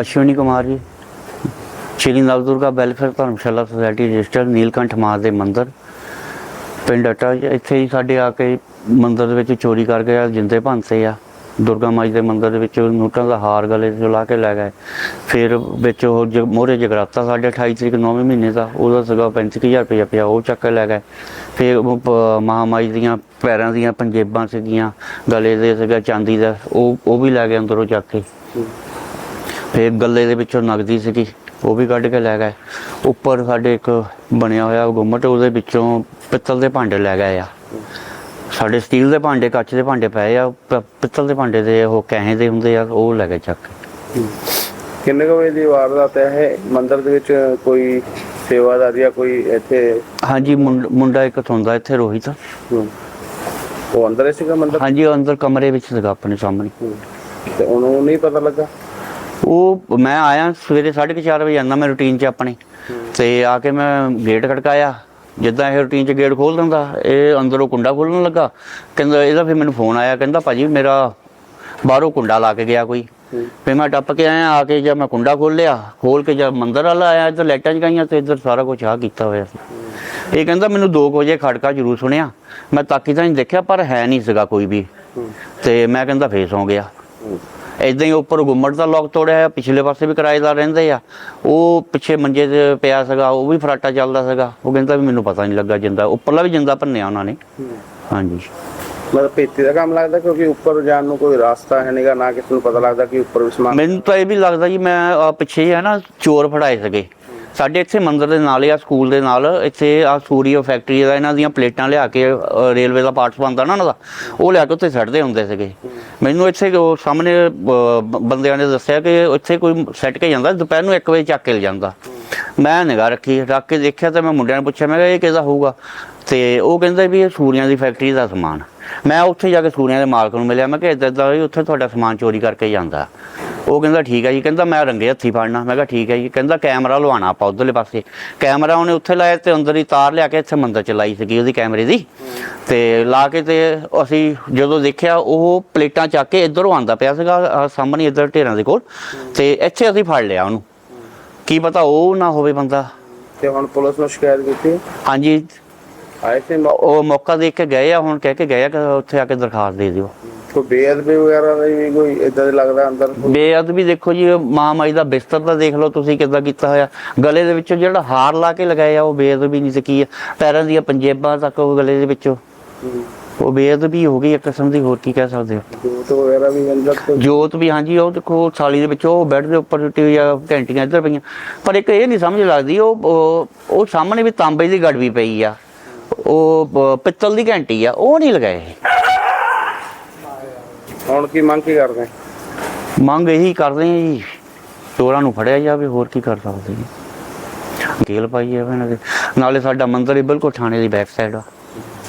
Ashwani Kumar ji Shri Navdurga welfare Dharamshala society register Neelkanth ਮਾਰ ਦੇ ਮੰਦਿਰ। ਪਿੰਡ ਅਟਾ ਜੀ, ਇੱਥੇ ਹੀ ਸਾਡੇ ਆ ਕੇ ਮੰਦਿਰ ਦੇ ਵਿੱਚ ਚੋਰੀ ਕਰ ਗਿਆ ਜਿੰਦੇ ਭੰਨਤੇ ਆ। ਦੁਰਗਾ ਮਾਈ ਦੇ ਮੰਦਿਰ ਦੇ ਵਿੱਚ ਨੋਟਾਂ ਦਾ ਹਾਰ ਗਲੇ 'ਚ ਲਾ ਕੇ ਲੈ ਗਏ। ਫਿਰ ਵਿੱਚ ਉਹ ਮੋਹਰੇ ਜਗਰਾਤਾ ਸਾਡੇ 28 ਤਰੀਕ 9ਵੇਂ ਮਹੀਨੇ ਦਾ ਉਹਦਾ ਸੀਗਾ 35000 ਰੁਪਇਆ ਪਿਆ ਉਹ ਚੱਕ ਕੇ ਲੈ ਗਏ। ਫਿਰ ਉਹ ਪ- ਮਹਾਮਾਈ ਦੀਆਂ ਪੈਰਾਂ ਦੀਆਂ ਪੰਜੇਬਾਂ ਸੀਗੀਆਂ ਗਲੇ ਦੇ ਸੀਗਾ ਚਾਂਦੀ ਦਾ ਉਹ ਉਹ ਵੀ ਲੈ ਗਏ ਅੰਦਰੋਂ ਚੱਕ ਕੇ। ਫਿਰ ਗੱਲੇ ਦੇ ਵਿੱਚੋਂ ਨਗਦੀ ਸੀਗੀ ਉਹ ਵੀ ਕੱਢ ਕੇ ਲੈ ਗਏ। ਉੱਪਰ ਸਾਡੇ ਇੱਕ ਬਣਿਆ ਹੋਇਆ ਗੁੰਮਟ ਉਹਦੇ ਵਿੱਚੋਂ ਪਿੱਤਲ ਦੇ ਭਾਂਡੇ ਲੈ ਗਏ ਆ। ਸਾਡੇ ਸਟੀਲ ਦੇ ਭਾਂਡੇ ਕੱਚ ਦੇ ਭਾਂਡੇ ਪਏ ਆ ਪ- ਪਿੱਤਲ ਦੇ ਭਾਂਡੇ ਦੇ ਉਹ ਕਹੇ ਦੇ ਹੁੰਦੇ ਆ ਉਹ ਲੈ ਗਏ ਚੱਕ ਕੇ। ਕਿੰਨੇ ਕੁ ਵਜੇ ਦੀ ਵਾਰਦਾਤ ਹੈ ਇਹ? ਮੰਦਿਰ ਦੇ ਵਿੱਚ ਕੋਈ ਸੇਵਾਦਾਰ ਜਾਂ ਕੋਈ ਇੱਥੇ ਹਾਂਜੀ ਮੁੰਡ- ਮੁੰਡਾ ਇੱਕ ਥੋਂਦਾ ਇੱਥੇ ਰੋਹਿਤ। ਹੂੰ, ਉਹ ਅੰਦਰ ਹੀ ਸੀਗਾ ਮੰਦਿਰ? ਹਾਂਜੀ ਉਹ ਅੰਦਰ ਕਮਰੇ ਵਿੱਚ ਸੀਗਾ ਆਪਣੇ ਸਾਹਮਣੇ। ਹੂੰ, ਤੇ ਉਹਨੂੰ ਨਹੀਂ ਪਤਾ ਲੱਗਾ? ਉਹ ਮੈਂ ਆਇਆ ਸਵੇਰੇ 4:30 ਵਜੇ ਆਉਂਦਾ ਮੈਂ ਰੂਟੀਨ 'ਚ ਆਪਣੇ। ਤੇ ਆ ਕੇ ਮੈਂ ਗੇਟ ਖੜਕਾਇਆ। ਜਿੱਦਾਂ ਇਹ ਰੂਟੀਨ 'ਚ ਗੇਟ ਖੋਲ ਦਿੰਦਾ ਇਹ ਅੰਦਰੋਂ ਕੁੰਡਾ ਖੋਲਣ ਲੱਗਾ। ਕਹਿੰਦਾ ਇਹਦਾ ਫਿਰ ਮੈਨੂੰ ਫੋਨ ਆਇਆ ਕਹਿੰਦਾ ਭਾਜੀ ਮੇਰਾ ਬਾਹਰੋਂ ਕੁੰਡਾ ਲਾ ਕੇ ਗਿਆ ਕੋਈ। ਫਿਰ ਮੈਂ ਟੱਪ ਕੇ ਆਇਆ ਆ ਕੇ ਜਦ ਮੈਂ ਕੁੰਡਾ ਖੋਲਿਆ ਖੋਲ ਕੇ ਜਦ ਮੰਦਰ ਵਾਲਾ ਆਇਆ ਇੱਧਰ ਲਾਈਟਾਂ ਜਗਾਈਆਂ ਤੇ ਇੱਧਰ ਸਾਰਾ ਕੁਝ ਆ ਕੀਤਾ ਹੋਇਆ ਸੀ। ਇਹ ਕਹਿੰਦਾ ਮੈਨੂੰ 2 ਵਜੇ ਖੜਕਾ ਜ਼ਰੂਰ ਸੁਣਿਆ। ਮੈਂ ਤਾਕੀ ਤਾਂ ਨਹੀਂ ਦੇਖਿਆ ਪਰ ਹੈ ਨਹੀਂ ਸੀਗਾ ਕੋਈ ਵੀ। ਹੂੰ, ਤੇ ਮੈਂ ਕਹਿੰਦਾ ਫੇਸ ਹੋ ਗਿਆ। ਇਦਾਂ ਹੀ ਉੱਪਰ ਗੁੰਮਟ ਦਾ ਲੋਕ ਤੋੜਿਆ ਹੈ ਪਿਛਲੇ ਪਾਸੇ ਵੀ ਕਿਰਾਏਦਾਰ ਰਹਿੰਦੇ ਆ। ਉਹ ਪਿੱਛੇ ਮੰਜੇ ਤੇ ਪਿਆ ਸੀਗਾ ਉਹ ਵੀ ਫਰਾਟਾ ਚੱਲਦਾ ਸੀਗਾ। ਉਹ ਕਹਿੰਦਾ ਵੀ ਮੈਨੂੰ ਪਤਾ ਨਹੀਂ ਲੱਗਾ ਜਿੰਦਾ ਉੱਪਰਲਾ ਵੀ ਜਿੰਦਾ ਭੰਨਿਆ ਉਹਨਾਂ ਨੇ। ਹਾਂਜੀ। ਮਤਲਬ ਪੇਤੀ ਦਾ ਕੰਮ ਲੱਗਦਾ ਕਿਉਂਕਿ ਉੱਪਰ ਜਾਣ ਨੂੰ ਕੋਈ ਰਾਸਤਾ ਹੈ ਨਹੀਂਗਾ ਨਾ ਕਿਸੇ ਨੂੰ ਪਤਾ ਲੱਗਦਾ ਕਿ ਉੱਪਰ ਵੀ ਸਮਾਨ ਮੈਨੂੰ ਤਾਂ ਇਹ ਵੀ ਲੱਗਦਾ ਜੀ ਮੈਂ ਪਿੱਛੇ ਹੈ ਨਾ ਚੋਰ ਫੜਾਏ ਸੀਗੇ। ਸਾਡੇ ਇੱਥੇ ਮੰਦਰ ਦੇ ਨਾਲ ਆ ਸਕੂਲ ਦੇ ਨਾਲ। ਇੱਥੇ ਆ ਸੂਰੀਆ ਫੈਕਟਰੀ ਦਾ ਇਹਨਾਂ ਦੀਆਂ ਪਲੇਟਾਂ ਲਿਆ ਕੇ ਅ, ਰੇਲਵੇ ਦਾ ਪਾਰਟਸ ਬਣਦਾ ਨਾ ਉਹਨਾਂ ਦਾ ਉਹ ਲਿਆ ਕੇ ਉੱਥੇ ਛੱਡਦੇ ਹੁੰਦੇ ਸੀਗੇ। ਮੈਨੂੰ ਇੱਥੇ ਉਹ ਸਾਹਮਣੇ ਅ, ਬ- ਬੰਦਿਆਂ ਨੇ ਦੱਸਿਆ ਕਿ ਇੱਥੇ ਕੋਈ ਸੱਟ ਕੇ ਜਾਂਦਾ ਦੁਪਹਿਰ ਨੂੰ 1 ਵਜੇ ਚੱਕ ਕੇ ਲੈ ਜਾਂਦਾ। ਮੈਂ ਨਿਗਾਹ ਰੱਖੀ ਰੱਖ ਕੇ ਦੇਖਿਆ ਤਾਂ ਮੈਂ ਮੁੰਡਿਆਂ ਨੂੰ ਪੁੱਛਿਆ ਮੈਂ ਕਿਹਾ ਇਹ ਕਿਹਦਾ ਹੋਊਗਾ? ਤੇ ਉਹ ਕਹਿੰਦਾ ਵੀ ਇਹ ਸੂਰੀਆਂ ਦੀ ਫੈਕਟਰੀ ਦਾ ਸਮਾਨ। ਮੈਂ ਉੱਥੇ ਜਾ ਕੇ ਸੂਰੀਆਂ ਦੇ ਮਾਲਕ ਨੂੰ ਮਿਲਿਆ ਮੈਂ ਕਿਹਾ ਇਦਾਂ ਇਦਾਂ ਉੱਥੇ ਤੁਹਾਡਾ ਸਮਾਨ ਚੋਰੀ ਕਰਕੇ ਜਾਂਦਾ। ਉਹ ਕਹਿੰਦਾ ਠੀਕ ਹੈ ਜੀ ਕਹਿੰਦਾ ਮੈਂ ਰੰਗੇ ਹੱਥੀ ਫੜਨਾ। ਮੈਂ ਕਿਹਾ ਠੀਕ ਹੈ ਜੀ ਕਹਿੰਦਾ ਕੈਮਰਾ ਲਵਾਉਣਾ ਆਪਾਂ ਉਧਰਲੇ ਪਾਸੇ। ਕੈਮਰਾ ਉਹਨੇ ਉੱਥੇ ਲਾਇਆ ਤੇ ਅੰਦਰ ਹੀ ਤਾਰ ਲਿਆ ਕੇ ਇੱਥੇ ਮੰਦਰ ਚ ਲਾਈ ਸੀਗੀ ਉਹਦੀ ਕੈਮਰੇ ਦੀ। ਤੇ ਲਾ ਕੇ ਤੇ ਅਸੀਂ ਜਦੋਂ ਦੇਖਿਆ ਉਹ ਪਲੇਟਾਂ ਚੱਕ ਕੇ ਇੱਧਰੋਂ ਆਂਦਾ ਪਿਆ ਸੀਗਾ ਸਾਹਮਣੇ ਇੱਧਰ ਢੇਰਾਂ ਦੇ ਕੋਲ। ਤੇ ਇੱਥੇ ਅਸੀਂ ਫੜ ਲਿਆ ਉਹਨੂੰ। ਕੀ ਪਤਾ ਉਹ ਨਾ ਹੋਵੇ ਬੰਦਾ। ਤੇ ਹੁਣ ਪੁਲਿਸ ਨੂੰ ਸ਼ਿਕਾਇਤ ਕੀਤੀ? ਹਾਂਜੀ। ਆਏ ਸੀ ਉਹ ਮੌਕਾ ਦੇਖ ਕੇ ਗਏ ਆ ਹੁਣ ਕਹਿ ਕੇ ਗਏ ਆ ਕਿ ਉੱਥੇ ਆ ਕੇ ਦਰਖਾਸਤ ਦੇ ਦਿਓ। ਕੋਈ ਬੇਅਦਬੀ ਵਗੈਰਾ ਦਾ ਵੀ ਕੋਈ ਇਦਾਂ ਦੇ ਲੱਗਦਾ ਅੰਦਰ? ਬੇਅਦਬੀ ਦੇਖੋ ਜੀ ਮਾਂ ਮਾਈ ਦਾ ਬਿਸਤਰ ਦਾ ਦੇਖ ਲਓ ਤੁਸੀਂ ਕਿੱਦਾਂ ਕੀਤਾ ਹੋਇਆ। ਗਲੇ ਦੇ ਵਿੱਚੋਂ ਜਿਹੜਾ ਹਾਰ ਲਾ ਕੇ ਲਗਾਏ ਆ ਉਹ ਬੇਅਦਬੀ ਨਹੀਂ ਸੀ ਕੀ ਆ। ਪੈਰਾਂ ਦੀਆਂ ਪੰਜੇਬਾਂ ਤੱਕ ਉਹ ਗਲੇ ਦੇ ਵਿੱਚੋਂ। ਹੂੰ, ਉਹ ਬੇਅਦਬੀ ਹੋ ਗਈ ਇੱਕ ਕਿਸਮ ਦੀ ਹੋਰ ਕੀ ਕਹਿ ਸਕਦੇ ਹੋ। ਜੂਤ ਵਗੈਰਾ ਵੀ ਅੰਦਰ ਤੋਂ ਜੋਤ ਵੀ ਹਾਂਜੀ ਉਹ ਦੇਖੋ ਥਾਲੀ ਦੇ ਵਿੱਚ ਉਹ ਬੈੱਡ ਦੇ ਉੱਪਰ ਹੋਈ ਆ ਘੰਟੀਆਂ ਇੱਧਰ ਪਈਆਂ। ਪਰ ਇੱਕ ਇਹ ਨਹੀਂ ਸਮਝ ਲੱਗਦੀ ਉਹ ਉਹ- ਸਾਹਮਣੇ ਵੀ ਤਾਂਬੇ ਦੀ ਗੜਵੀ ਪਈ ਆ। ਉਹ ਪਿੱਤਲ ਦੀ ਘੰਟੀ ਆ ਉਹ ਨਹੀਂ ਲਗਾਏ। ਹੁਣ ਕੀ ਮੰਗ ਕੀ ਕਰਦੇ? ਮੰਗ ਇਹੀ ਕਰਦੇ ਆ ਜੀ, ਚੋਰਾਂ ਨੂੰ ਫੜਿਆ ਜਾਵੇ, ਹੋਰ ਕੀ ਕਰ ਸਕਦੇ ਜੀ। ਗੇਲ ਪਾਈ ਜਾਵੇ ਇਹਨਾਂ ਨਾਲੇ ਸਾਡਾ ਮੰਦਿਰ ਹੀ ਬਿਲਕੁਲ ਥਾਣੇ ਦੀ ਬੈਕ ਸਾਈਡ ਆ।